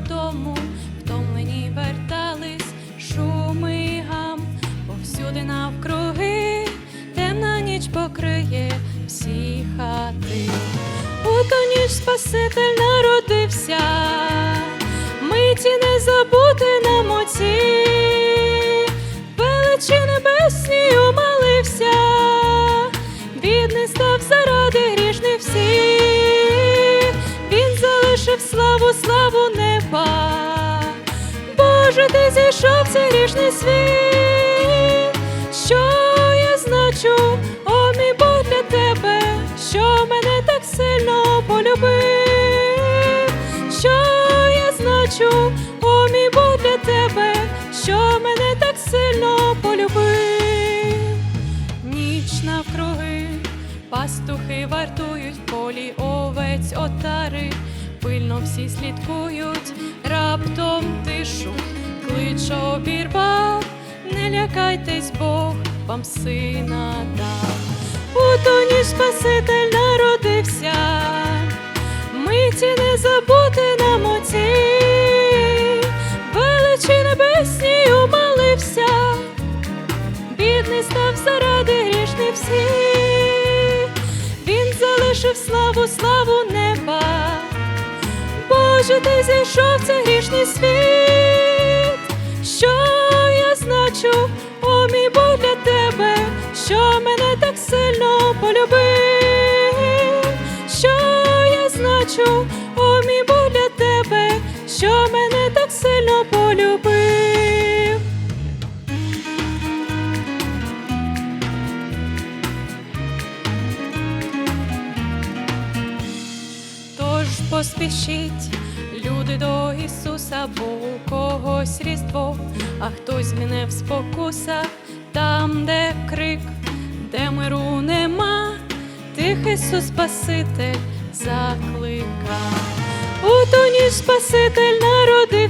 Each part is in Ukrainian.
додому, втомлені вертались шуми гам, повсюди навкруги, темна ніч покриє всі хати. У ту ніч Спаситель народився, миті не забути нам оці. Залишив славу, славу неба. Боже, ти зійшов в цей грішний світ, що я значу, о мій Бог для тебе, що мене так сильно полюбив, що я значу, о мій Бог для тебе, що мене так сильно полюбив. Ніч навкруги, пастухи вартують полі овець отари, пильно всі слідкують, раптом тишу, клич обірвав, не лякайтесь, Бог вам сина дав. У ту Спаситель народився, миті не забути нам оці, величі небесні умалився бідний став заради грішних всіх, він залишив славу, славу неба. Боже, ти зійшов в цей грішний світ, що я значу, о мій Бог для тебе, що мене Тож поспішіть, люди до Ісуса, бо у когось різдво, а хтось мене в спокусах, там, де крик, де миру нема, тих Ісус Спаситель заклика. У ту Спаситель народився,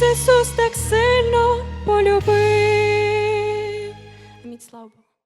нас Ісус так сильно полюбив. Амінь, слава Богу.